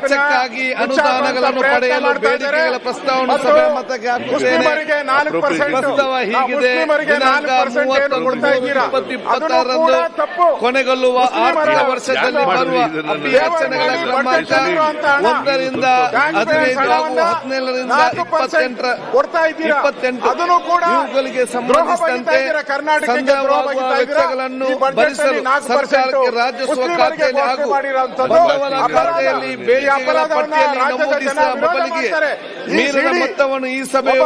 ವೆಚ್ಚಕ್ಕಾಗಿ ಅನುದಾನಗಳನ್ನು ಪಡೆಯಲು ಬೇಡಿಕೆಗಳ ಪ್ರಸ್ತಾವನೆ ಸಭೆ ಮತಕ್ಕೆ ಹಾಕುತ್ತೇನೆ ಪ್ರಸ್ತಾವ ಹೀಗಿದೆ. ದಿನಾಂಕ ಮೂವತ್ತೊಂದು ಇಪ್ಪತ್ತು ಇಪ್ಪತ್ತಾರರಂದು ಕೊನೆಗೊಳ್ಳುವ ಆರ್ಥಿಕ ವರ್ಷದಲ್ಲಿ ಬರುವ ಅಭಿಯಾಚನೆಗಳ ಕ್ರಮಾಂಕ ಒಂದರಿಂದ ಹದಿನೈದು ಹಾಗೂ ಹದಿನೇಳರಿಂದ ಇಪ್ಪತ್ತೆಂಟರ ಇಪ್ಪತ್ತೆಂಟು ಅದನ್ನು ಕೂಡ ಇವುಗಳಿಗೆ ಸಂಬಂಧಿಸಿದಂತೆ ಸಂಗ್ರಹವಾಗುವ ಬಗೆತಾ ವೆಚ್ಚಗಳನ್ನು ಭರಿಸಲು ಸರ್ಕಾರಕ್ಕೆ ಮುಸ್ಲಿಮರಿಗೆ ಖಾತೆಯಲ್ಲಿ ಹಾಗೂ ಮಾಡಿರುವಂತದ್ದು ಬಂಡವಾಳ ಖಾತೆಯಲ್ಲಿ ಈ ಮೊತ್ತವನ್ನು ಈ ಸಭೆಯು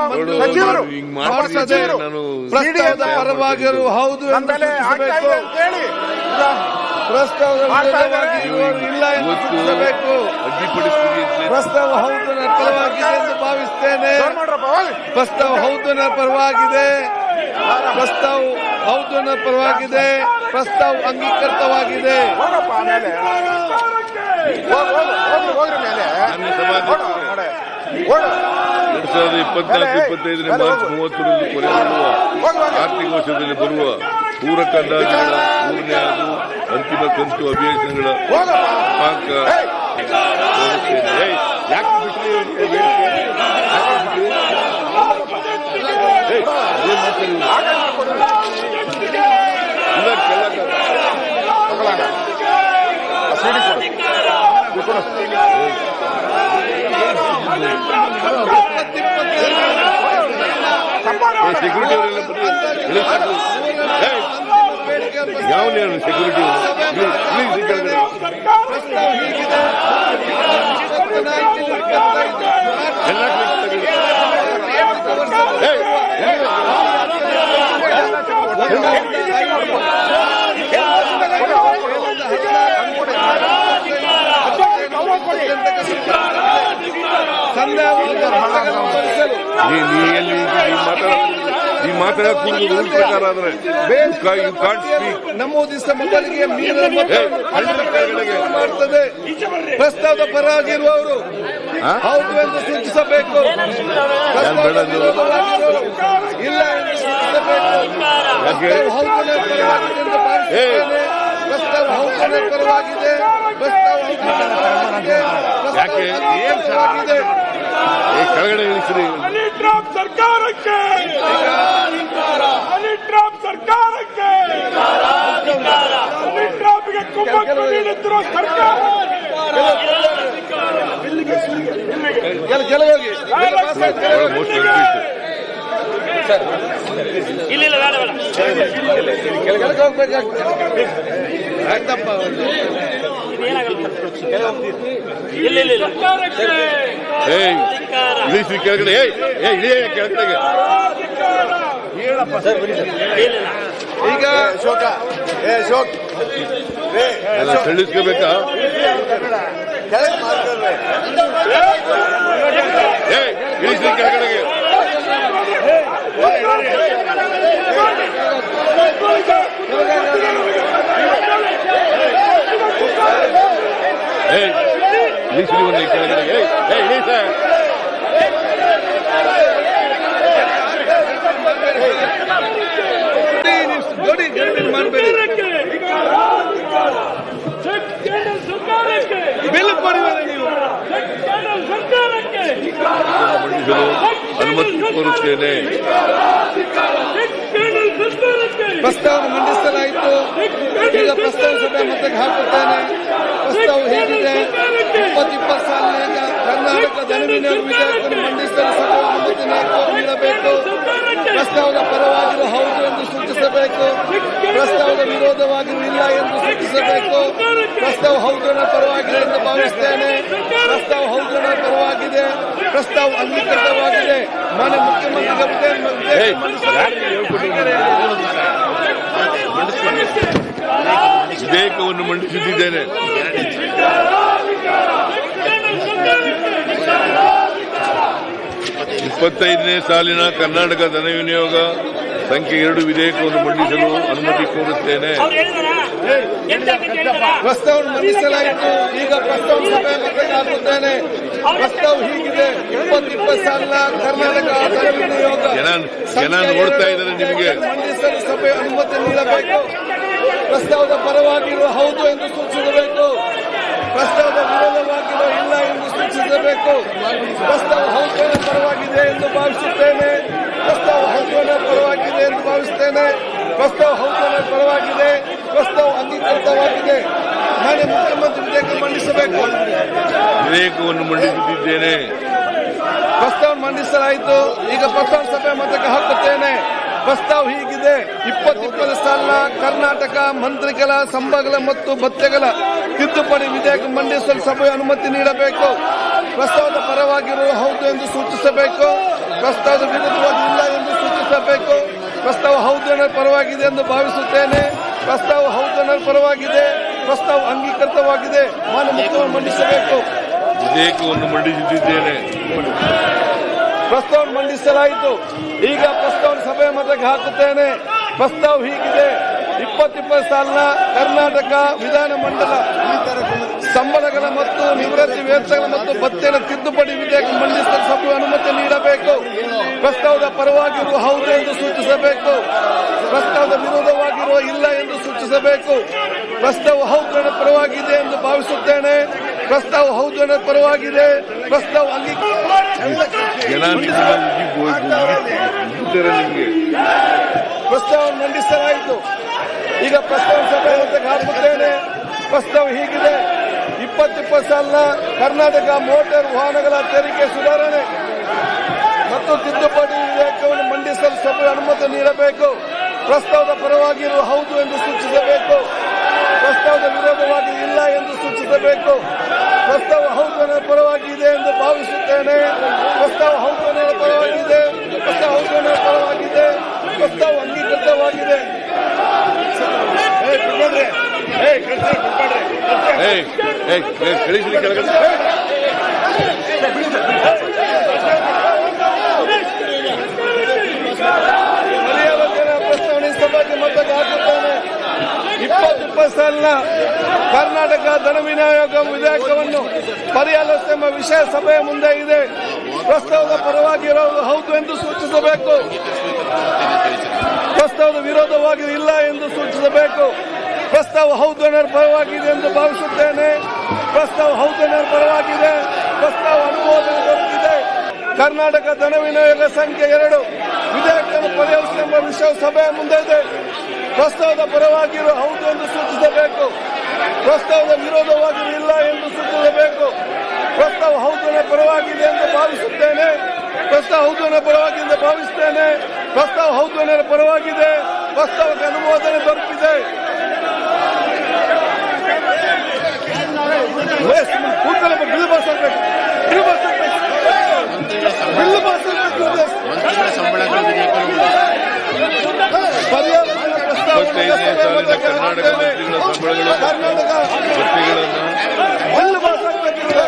ಪ್ರಸ್ತಾವದ ಪರವಾಗಿರು ಹೌದು ವಿರೋಧವಾಗಿ ಇಲ್ಲ ಎಂದು ಪ್ರಸ್ತಾವ ಹೌದು ಪರವಾಗಿದೆ ಎಂದು ಭಾವಿಸ್ತೇನೆ. ಹೋಗಿ. ಪ್ರಸ್ತಾವ ಹೌದು ನನ್ನ ಪರವಾಗಿದೆ. ಪ್ರಸ್ತಾವ ಹೌದು ನನ್ನ ಪರವಾಗಿದೆ. ಪ್ರಸ್ತಾವ ಅಂಗೀಕೃತವಾಗಿದೆ. ಸಾವಿರದ ಇಪ್ಪತ್ನಾಲ್ಕು ಇಪ್ಪತ್ತೈದನೇ ಮಾರ್ಚ್ ಮೂವತ್ತರಂದು ಕೊನೆಗೊಳ್ಳುವ. ಆರ್ಥಿಕ ವರ್ಷದಲ್ಲಿ ಬರುವ ಪೂರಕ ಅಂದಾಜುಗಳ ಮೂರನೇ ಹಾಗೂ ಅಂತಿಮ ಕಂತು ಅಭಿಯಾಚನೆಗಳ ಹೋಗಪ್ಪ ಕ್ರಮಾಂಕ ಏಯ್, ತೋರಿಸ್ತೇನೆ. ಏಯ್, ಯಾಕೆ ಬಿಟ್ರಿ ಇವ್ರಿಗೆ ಬೇಡಿಕೆ? ಯಾಕೆ ಬಿಟ್ರಿ? ಏಯ್, ಅದೇನ್ ಮಾಡ್ತಾರೆ ಇವ್ರು? ಆಗ ಕೊಡು. ಇಲ್ಲ, ಕೆಳಗೆ. ತಗೊಳಗ. ಆ ಸಿಡಿ ಕೊಡು. ಇದು ಕೊಡು. ಏ, ಸೆಕ್ಯೂರಿಟಿ ಯಾವ ಸೆಕ್ಯೂರಿಟಿ ಎಲ್ಲ ಕೆಳಗಡೆ. ಏಯ್, ಎಲ್ಲ ನೀ ನೀ ಎಲ್ಲಿ ಈ ಮಾತಾಡ ಈ ಮಾತಾಡಕ್ ಕೂಡುದು ರೂಲ್ ಪ್ರಕಾರ ಆದ್ರೆ ಯು ಕಾಂಟ್ ಸ್ಪೀಕ್ ನಮೂದಿಸಿದ. ಮಾಡ್ತದೆ ಪ್ರಸ್ತಾವದ ಪರವಾಗಿರುವವರು ಹಾ? ಹೌದು ಎಂದು ಸೂಚಿಸಬೇಕು ಇಲ್ಲ ಎಂದು ಸೂಚಿಸಬೇಕು ಯಾಕೆ? ಪ್ರಸ್ತಾವ ಪರವಾಗಿದೆ ಯಾಕೆ? ಪರವಾಗಿದೆ ಏ, ಕೆಳಗಡೆ ಇಳಿಸಿರಿ ಸರ್ಕಾರಕ್ಕೆ ಸರ್ಕಾರಕ್ಕೆ ಕೆಳಗೆ ಹೋಗ್ಬೇಕಾಗ್ತದೆ ಕೆಳಗಡೆ ಏಯ್ ಏ ಇಳಿಯ ಕೆಳಗಡೆಗೆ ಈಗ ಶೋಕ ಏ ಶೋಕ್. ಏಯ್ ಇಳಿಸ್ರಿ ಕೆಳಗಡೆಗೆ ಏಯ್ ಇಳಿಸ್ರಿ ಒಂದು ಕೆಳಗಡೆಗೆ ಏಯ್ ಏಯ್ ಇಳಿಸ ನೋಡಿ ಬಿಲ್ ನೀವು. ಮಂಡಿಸಲು ಅನುಮತಿ ಕೋರುತ್ತೇನೆ ಚೆಕ್ ಕೇಂದ್ರ ಸರ್ಕಾರಕ್ಕೆ ಪ್ರಸ್ತಾವ ಮಂಡಿಸಲಾಯಿತು ಈಗ ಪ್ರಸ್ತಾವ ಸಭೆ ಮತಕ್ಕೆ ಹಾಕುತ್ತೇನೆ. ಪ್ರಸ್ತಾವ ಹೇಗಿದೆ? ಇಪ್ಪತ್ತಿಪ್ಪತ್ತು ಇಪ್ಪತ್ತು ಸಾಲಿನಾಗ ಕರ್ನಾಟಕ ಜನವಿನ ವಿಧೇಯಕವನ್ನು ಮಂಡಿಸಲು ಸಭೆ ನೀಡಬೇಕು. ಪ್ರಸ್ತಾವದ ಪರವಾಗಿರುವ ಹೌದು ಎಂದು ಸೂಚಿಸಬೇಕು. ಪ್ರಸ್ತಾವದ ವಿರೋಧವಾಗಿರುವ ಇಲ್ಲ ಎಂದು ಸೂಚಿಸಬೇಕು. ಪ್ರಸ್ತಾವ ಹೌದನ ಪರವಾಗಿದೆ ಎಂದು ಭಾವಿಸುತ್ತೇನೆ. ಪ್ರಸ್ತಾವ ಹೌದನ ಪರವಾಗಿದೆ. ಪ್ರಸ್ತಾವ ಅಂಗೀಕೃತವಾಗಿದೆ. ಮಾನ್ಯ ಮುಖ್ಯಮಂತ್ರಿಗಳ ಹೇಳ್ಕೊಟ್ಟಿದ್ದಾರೆ ಮಂಡಿಸುತ್ತಿದ್ದೇನೆ. ಇಪ್ಪತ್ತೈದನೇ ಸಾಲಿನ ಕರ್ನಾಟಕ ಧನ ವಿನಿಯೋಗ ಸಂಖ್ಯೆ ಎರಡು ವಿಧೇಯಕವನ್ನು ಮಂಡಿಸಲು ಅನುಮತಿ ಕೋರುತ್ತೇನೆ. ಪ್ರಸ್ತಾವ ಮಂಡಿಸಲಾಯಿತು. ಈಗ ಪ್ರಸ್ತಾವ ಸಭೆ ಮತಕ್ಕೆ ಹಾಕುತ್ತೇನೆ. ಪ್ರಸ್ತಾವ ಹೀಗಿದೆ. ಸಾಲಿನ ಕರ್ನಾಟಕ ಧನ ವಿನಿಯೋಗ ಜನ ಜನ ನೋಡ್ತಾ ಇದ್ದಾರೆ ನಿಮಗೆ. ಮಂಡಿಸಲು ಸಭೆ ಅನುಮತಿ ನೀಡಬೇಕು. ಪ್ರಸ್ತಾವದ ಪರವಾಗಿರುವ ಹೌದು ಎಂದು ಸೂಚಿಸಬೇಕು. ಪ್ರಸ್ತಾವದ ವಿರೋಧವಾಗಿರುವ ಇಲ್ಲ ಎಂದು ಸೂಚಿಸಬೇಕು. ಪ್ರಸ್ತಾವ ಹೌದನ ಪರವಾಗಿದೆ ಎಂದು ಭಾವಿಸುತ್ತೇನೆ. ಪ್ರಸ್ತಾವ ಹೌದನ ಪರವಾಗಿದೆ ಎಂದು ಭಾವಿಸುತ್ತೇನೆ. ಪ್ರಸ್ತಾವ ಹೌದನ ಪರವಾಗಿದೆ. ಪ್ರಸ್ತಾವ ಅಂಗೀಕೃತವಾಗಿದೆ. ನಾನೇ ಮುಖ್ಯಮಂತ್ರಿ ವಿಧೇಯಕ ಮಂಡಿಸಬೇಕು. ವಿಧೇಯಕವನ್ನು ಮಂಡಿಸುತ್ತಿದ್ದೇನೆ. ಪ್ರಸ್ತಾವ ಮಂಡಿಸಲಾಯಿತು. ಈಗ ಪ್ರಸ್ತಾವ ಸಭೆ ಮತಕ್ಕೆ ಹಾಕುತ್ತೇನೆ. ಪ್ರಸ್ತಾವ ಹೀಗಿದೆ. ಇಪ್ಪತ್ತಿಪ್ಪತ್ತು ಸಾಲಿನ ಕರ್ನಾಟಕ ಮಂತ್ರಿಗಳ ಸಂಬಗಳ ಮತ್ತು ಭತ್ಯೆಗಳ ತಿದ್ದುಪಡಿ ವಿಧೇಯಕ ಮಂಡಿಸಲು ಸಭೆ ಅನುಮತಿ ನೀಡಬೇಕು. ಪ್ರಸ್ತಾವದ ಪರವಾಗಿರುವ ಹೌದು ಎಂದು ಸೂಚಿಸಬೇಕು. ಪ್ರಸ್ತಾವದ ವಿರುದ್ಧವಾಗಿ ಇಲ್ಲ ಎಂದು ಸೂಚಿಸಬೇಕು. ಪ್ರಸ್ತಾವ ಹೌದು ಅನ್ನೋ ಪರವಾಗಿದೆ ಎಂದು ಭಾವಿಸುತ್ತೇನೆ. ಪ್ರಸ್ತಾವ ಹೌದು ಅನ್ನೋ ಪರವಾಗಿದೆ. ಪ್ರಸ್ತಾವ ಅಂಗೀಕೃತವಾಗಿದೆ. ಮಾನ್ಯ ಮಂಡಿಸಬೇಕು. ವಿಧೇಯಕವನ್ನು ಮಂಡಿಸುತ್ತಿದ್ದೇನೆ ಪ್ರಸ್ತಾವ ಮಂಡಿಸಲಾಯಿತು. ಈಗ ಪ್ರಸ್ತಾವ ಸಭೆ ಮತಕ್ಕೆ ಹಾಕುತ್ತೇನೆ. ಪ್ರಸ್ತಾವ ಹೀಗಿದೆ. ಇಪ್ಪತ್ತಿಪ್ಪತ್ತು ಸಾಲಿನ ಕರ್ನಾಟಕ ವಿಧಾನಮಂಡಲ ಸಂಬಳಗಳ ಮತ್ತು ನಿವೃತ್ತಿ ವೇತನಗಳ ಮತ್ತು ಭತ್ಯೆಗಳ ತಿದ್ದುಪಡಿ ವಿಧೇಯಕ ಮಂಡಿಸಲು ಸಭೆ ಅನುಮತಿ ನೀಡಬೇಕು. ಪ್ರಸ್ತಾವದ ಪರವಾಗಿರುವ ಹೌದು ಎಂದು ಸೂಚಿಸಬೇಕು. ಪ್ರಸ್ತಾವದ ವಿರೋಧವಾಗಿರುವ ಇಲ್ಲ ಎಂದು ಸೂಚಿಸಬೇಕು. ಪ್ರಸ್ತಾವ ಹೌದು ಪರವಾಗಿದೆ ಎಂದು ಭಾವಿಸುತ್ತೇನೆ. ಪ್ರಸ್ತಾವ ಹೌದು ಅನ್ನೋ ಪರವಾಗಿದೆ. ಪ್ರಸ್ತಾವ ಅಲ್ಲಿ ಪ್ರಸ್ತಾವ ಮಂಡಿಸಲಾಯಿತು. ಈಗ ಪ್ರಸ್ತಾವ ಸಭೆ ಹಾಕುತ್ತೇನೆ ಪ್ರಸ್ತಾವ ಹೀಗಿದೆ. ಇಪ್ಪತ್ತಿಪ್ಪತ್ತು ಸಾಲಿನ ಕರ್ನಾಟಕ ಮೋಟಾರ್ ವಾಹನಗಳ ತೆರಿಗೆ ಸುಧಾರಣೆ. ಮತ್ತು ತಿದ್ದುಪಡಿ ವಿಧೇಯಕವನ್ನು ಮಂಡಿಸಲು ಸಭೆ ಅನುಮತಿ ನೀಡಬೇಕು. ಪ್ರಸ್ತಾವದ ಪರವಾಗಿರುವ ಹೌದು ಎಂದು ಸೂಚಿಸಬೇಕು. ಪ್ರಸ್ತಾವದ ವಿರೋಧವಾಗಿ ಇಲ್ಲ ಎಂದು ಸೂಚಿಸಬೇಕು. ಪ್ರಸ್ತಾವ ಹೌದನ ಪರವಾಗಿದೆ ಎಂದು ಭಾವಿಸುತ್ತೇನೆ. ಪ್ರಸ್ತಾವ ಹೌದನ ಪರವಾಗಿದೆ. ಪ್ರಸ್ತಾವ ಹೌದನ ಪರವಾಗಿದೆ. ಪ್ರಸ್ತಾವ ಅಂಗೀಕೃತವಾಗಿದೆ. ಕಳಿಸ್ಲಿ ಕೆಳಗಡೆ ಮಲಯಾಳದ ಪ್ರಸ್ತಾವನೆ ಸಭೆಗೆ ಮತಕ್ಕೆ ಹಾಕುತ್ತಾನೆ ಇಪ್ಪತ್ತಿಪ್ಪತ್ತು ಕರ್ನಾಟಕ ಧನವಿನಿಯೋಗ ವಿಧೇಯಕವನ್ನು ಪರಿಹಾರಿಸುವ ವಿಷಯ ಸಭೆಯ ಮುಂದೆ ಇದೆ. ಪ್ರಸ್ತಾವದ ಪರವಾಗಿರಲು ಹೌದು ಎಂದು ಸೂಚಿಸಬೇಕು. ಪ್ರಸ್ತಾವದ ವಿರೋಧವಾಗಿ ಇಲ್ಲ ಎಂದು ಸೂಚಿಸಬೇಕು. ಪ್ರಸ್ತಾವ ಹೌದು ಪರವಾಗಿದೆ ಎಂದು ಭಾವಿಸುತ್ತೇನೆ. ಪ್ರಸ್ತಾವ ಹೌದು ಪರವಾಗಿದೆ. ಪ್ರಸ್ತಾವ ಅನುಮೋದನೆ ದೊರಕಿದೆ ಕರ್ನಾಟಕ ಧನ ವಿನಿಯೋಗ ಸಂಖ್ಯೆ ಎರಡು ವಿಧೇಯಕವನ್ನು ಎಂಬ ವಿಷಯ ಸಭೆಯ ಮುಂದೆ ಇದೆ. ಪ್ರಸ್ತಾವದ ಪರವಾಗಿರುವ ಹೌದು ಎಂದು ಸೂಚಿಸಬೇಕು. ಪ್ರಸ್ತಾವದ ವಿರೋಧವಾಗಿ ಇಲ್ಲ ಎಂದು ಸೂಚಿಸಬೇಕು. ಪ್ರಸ್ತಾವ ಹೌದು ಅನ್ನೋ ಪರವಾಗಿದೆ ಎಂದು ಭಾವಿಸುತ್ತೇನೆ. ಪ್ರಸ್ತಾವ ಹೌದು ಅನ್ನೋ ಪರವಾಗಿದೆ ಎಂದು ಭಾವಿಸುತ್ತೇನೆ. ಪ್ರಸ್ತಾವ ಹೌದು ಅನ್ನೋ ಪರವಾಗಿದೆ. ಪ್ರಸ್ತಾವಕ್ಕೆ ಅನುಮೋದನೆ ದೊರಕಿದೆ. ಪರ್ಯಾಯ ಬಿಲ್ ಪಾಸ್ ಆಗ್ಬೇಕು ಬಿಲ್ ಪಾಸ್ ಆಗ್ಬೇಕು ಬಿಲ್ ಪಾಸ್ ಆಗ್ಬೇಕು ಮಂತ್ರಿಗಳ ಸಂಬಳಗಳ ವಿಧೇಯಕವನ್ನು ಪರಿಹಾರದ ಪ್ರಸ್ತಾವ ಇಪ್ಪತ್ತೈದನೇ ಸಾಲಿನ ಕರ್ನಾಟಕ ಮಂತ್ರಿಗಳ ಸಂಬಳಗಳು ಕರ್ನಾಟಕ ಭತ್ಯೆಗಳನ್ನು ಬಿಲ್ ಪಾಸ್ ಆಗ್ಬೇಕಿದೆ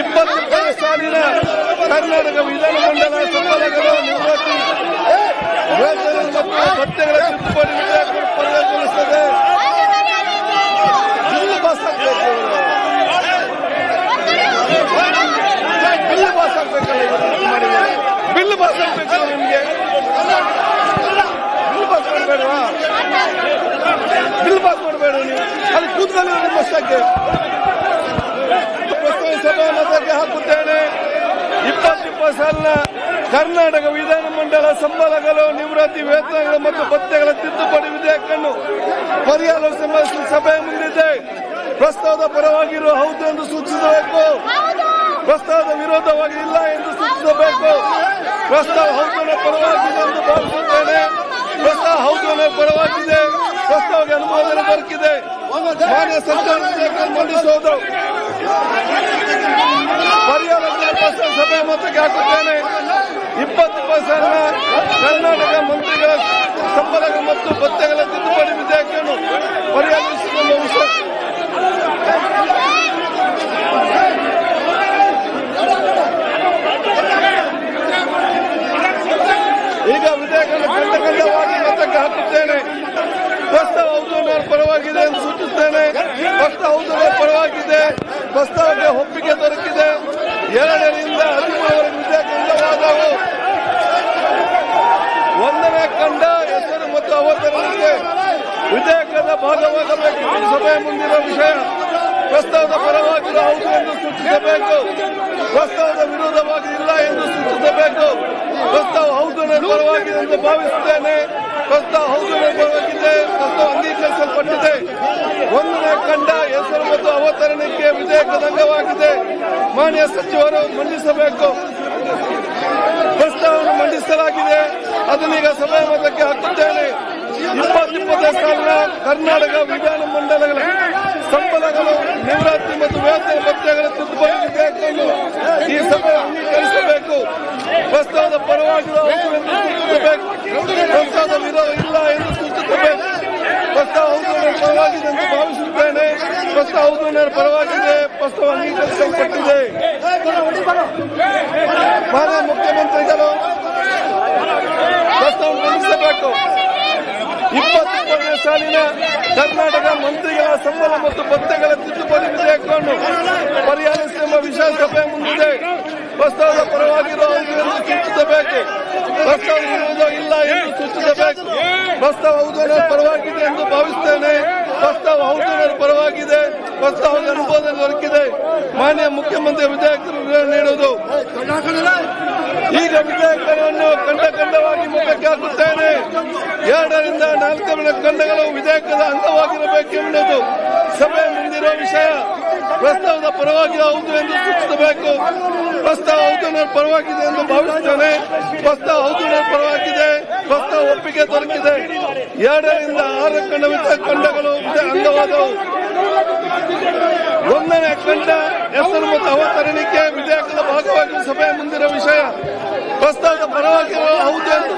ಇಪ್ಪತ್ತೊಂಬತ್ತು ಸಾಲಿನ ಕರ್ನಾಟಕ ವಿಧಾನಮಂಡಲ ಸಂಬಳಗಳು ನಿವೃತ್ತಿ ವೇತನ ಮತ್ತು ಭತ್ಯೆಗಳ ತಿದ್ದುಪಡಿ ವಿಧೇಯಕ ಪರಿಗಣಿಸುತ್ತದೆ ಬಿಲ್ ಪಾಸ್ ಆಗ್ಬೇಕು ಬಿಲ್ ಪಾಸ್ ಆಗ್ಬೇಕಲ್ಲ ಇವತ್ತು ಮಾಡಿದ್ದಾರೆ ಬಿಲ್ ಪಾಸ್ ಆಗ್ಬೇಕಲ್ಲ ನಿಮ್ಗೆ ಬಿಲ್ ಪಾಸ್ ಮಾಡಬೇಡವಾ ಬಿಲ್ ಪಾಸ್ ಮಾಡಬೇಡ ನೀವು ಅಲ್ಲಿ ಸಭಾ ಮತಕ್ಕೆ ಹಾಕುತ್ತೇನೆ. ಇಪ್ಪತ್ತಿಪ್ಪತ್ತು ಸಾಲಿನ ಕರ್ನಾಟಕ ವಿಧಾನಮಂಡಲ ಸಂಬಳಗಳು, ನಿವೃತ್ತಿ ವೇತನಗಳು ಮತ್ತು ಭತ್ಯೆಗಳ ತಿದ್ದುಪಡಿ ವಿಧೇಯಕವನ್ನು ಪರಿಹಾರ ಸಭೆ ಮುಂದಿದೆ. ಪ್ರಸ್ತಾವದ ಪರವಾಗಿರುವ ಹೌದು ಎಂದು ಸೂಚಿಸಬೇಕು. ಪ್ರಸ್ತಾವದ ವಿರೋಧವಾಗಿ ಇಲ್ಲ ಎಂದು ಸೂಚಿಸಬೇಕು. ಪ್ರಸ್ತಾವ ಹೌದನ ಪರವಾಗಿದೆ ಎಂದು ಭಾವಿಸುತ್ತೇನೆ. ಪ್ರಸ್ತಾವ ಹೌದನ ಪರವಾಗಿದೆ. ಪ್ರಸ್ತಾವಕ್ಕೆ ಅನುಮೋದನೆ ದೊರಕಿದೆ. ಮಾನ್ಯ ಸರ್ಕಾರ ವಿಧೇಯಕ ಮಂಡಿಸುವುದು ಪರಿಹಾರ ಪ್ರಸ್ತಾವ ಸಭೆ ಮೊತ್ತಕ್ಕೆ ಹಾಕುತ್ತೇನೆ. ಇಪ್ಪತ್ತು ಪರ್ಸೆಂಟ್ ಕರ್ನಾಟಕ ಮಂತ್ರಿಗಳ ಸಂಬಳಗಳು ಮತ್ತು ಭತ್ಯೆಗಳ ತಿದ್ದುಪಡಿ ವಿಧೇಯಕವನ್ನು ಪರಿಹಾರಿಸಿದ ವಿಷಯ ಈಗ ವಿಧೇಯಕನ ಖಂಡ ಖಂಡವಾಗಿ ಮತಕ್ಕೆ ಹಾಕುತ್ತೇನೆ ಪ್ರಸ್ತಾವ ಹೌದು ಅನ್ನೋ ಪರವಾಗಿದೆ ಎಂದು ಸೂಚಿಸುತ್ತೇನೆ ಪ್ರಸ್ತಾವ ಹೌದು ಅನ್ನೋ ಪರವಾಗಿದೆ ಪ್ರಸ್ತಾವಕ್ಕೆ ಒಪ್ಪಿಗೆ ದೊರಕಿದೆ. ಎರಡರಿಂದ ಹದಿಮೂರವರೆಗೆ ವಿಧೇಯಕ ಇಲ್ಲವಾದವು. ಒಂದನೇ ಕಂಡ ಹೆಸರು ಮತ್ತು ಅವತರಣಿಕೆ ವಿಧೇಯಕದ ಭಾಗವಾಗಬೇಕು. ಸಭೆ ಮುಂದಿನ ವಿಷಯ. ಪ್ರಸ್ತಾವದ ಪರವಾಗಿ ಹೌದು ಎಂದು ಸೂಚಿಸಬೇಕು. ಪ್ರಸ್ತಾವದ ವಿರೋಧವಾಗಿ ಇಲ್ಲ ಎಂದು ಸೂಚಿಸಬೇಕು. ಪ್ರಸ್ತಾವ ಹೌದು ಪರವಾಗಿದೆ ಎಂದು ಭಾವಿಸುತ್ತೇನೆ ಪ್ರಸ್ತಾವ ಹೌದು ನನ್ನ ಪರವಾಗಿದೆ ಪ್ರಸ್ತಾವ ಅಂಗೀಕರಿಸಲ್ಪಟ್ಟಿದೆ ಒಂದನೇ ಕಂಡ ಹೆಸರು ಮತ್ತು ಅವತರಣಿಕೆ ವಿಧೇಯಕದ ಅಂಗವಾಗಿದೆ ಮಾನ್ಯ ಸಚಿವರು ಮಂಡಿಸಬೇಕು. ಪ್ರಸ್ತಾವವನ್ನು ಮಂಡಿಸಲಾಗಿದೆ. ಅದನ್ನೀಗ ಸಭೆ ಮತಕ್ಕೆ ಹಾಕುತ್ತೇನೆ. ಇಪ್ಪತ್ತಿಪ್ಪತ್ತನೇ ಸಾಲಿನ ಕರ್ನಾಟಕ ವಿಧಾನ ಮಂಡಲಗಳ ಸಂಬಳಗಳು ನಿವೃತ್ತಿ ಮತ್ತು ವೇತನ ಭತ್ಯೆಗಳ ತಿದ್ದುಪಡಿ ವಿಧೇಯಕವನ್ನು ಈ ಸಭೆ ಅಂಗೀಕರಿಸಬೇಕು. ಪ್ರಸ್ತಾವದ ಪರವಾಗಿ ಪ್ರಸ್ತಾವದ ವಿರೋಧ ಇಲ್ಲ ಎಂದು ಸೂಚಿಸಬೇಕು. ಪ್ರಸ್ತಾವ ಹೌದು ಪರವಾಗಿದೆ ಎಂದು ಭಾವಿಸುತ್ತೇನೆ. ಪ್ರಸ್ತಾವ ಹೌದು ಪರವಾಗಿದೆ. ಪ್ರಸ್ತಾವ ಕಲ್ಪಿಸಲ್ಪಟ್ಟಿದೆ ಮಾನ್ಯ ಮುಖ್ಯಮಂತ್ರಿಗಳು ಮಂಡಿಸಬೇಕು. ಇಪ್ಪತ್ತಿಪ್ಪತ್ತನೇ ಸಾಲಿನ ಕರ್ನಾಟಕ ಮಂತ್ರಿಗಳ ಸಂಬಳ ಮತ್ತು ಭತ್ತೆಗಳ ತಿದ್ದುಪಡಿ ವಿಧೇಯಕವನ್ನು ಪರಿಹರಿಸುವ ವಿಷಯ ಸಭೆ ಮುಂದಿದೆ. ಪ್ರಸ್ತಾವದ ಪರವಾಗಿರುವ ಎಂದು ಸೂಚಿಸಬೇಕು? ಪ್ರಸ್ತಾವ ಇಲ್ಲ ಎಂದು ಸೂಚಿಸಬೇಕು. ಪ್ರಸ್ತಾವ ಹೌದು ಪರವಾಗಿದೆ ಎಂದು ಭಾವಿಸುತ್ತೇನೆ ಪ್ರಸ್ತಾವ ಹೌದು ಪರವಾಗಿದೆ. ಪ್ರಸ್ತಾವದ ಅನುಮೋದನೆ ದೊರಕಿದೆ. ಮಾನ್ಯ ಮುಖ್ಯಮಂತ್ರಿ ವಿಧೇಯಕರು ನೀಡುವುದು. ಈಗ ವಿಧೇಯಕವನ್ನು ಖಂಡ ಖಂಡವಾಗಿ ಮುಖಕ್ಕೆ ಹಾಕುತ್ತೇನೆ ಎರಡರಿಂದ ನಾಲ್ಕರ ಖಂಡಗಳು ವಿಧೇಯಕದ ಅಂಗವಾಗಿರಬೇಕೆಂಬುದು ಸಭೆ ಮುಂದಿರುವ ವಿಷಯ. ಪ್ರಸ್ತಾವದ ಪರವಾಗಿ ಹೌದು ಎಂದು ಸೂಚಿಸಬೇಕು ಪ್ರಸ್ತಾವ ಹೌದು ನನ್ನ ಪರವಾಗಿದೆ ಎಂದು ಭಾವಿಸುತ್ತೇನೆ ಪ್ರಸ್ತಾವ ಹೌದು ನನ್ನ ಪರವಾಗಿದೆ. ಪ್ರಸ್ತಾವ ಒಪ್ಪಿಗೆ ದೊರಕಿದೆ. ಎರಡರಿಂದ ಆರು ಖಂಡವಿದ್ದ ಖಂಡಗಳು ಅಂಗವಾದವು ಒಂದನೇ ಖಂಡ ಹೆಸರು ಮತ್ತು ಅವತರಣಿಕೆ ವಿಧೇಯಕದ ಭಾಗವಾಗಿ ಸಭೆಯ ಮುಂದಿರುವ ವಿಷಯ. ಪ್ರಸ್ತಾವದ ಪರವಾಗಿ ಹೌದು ಎಂದು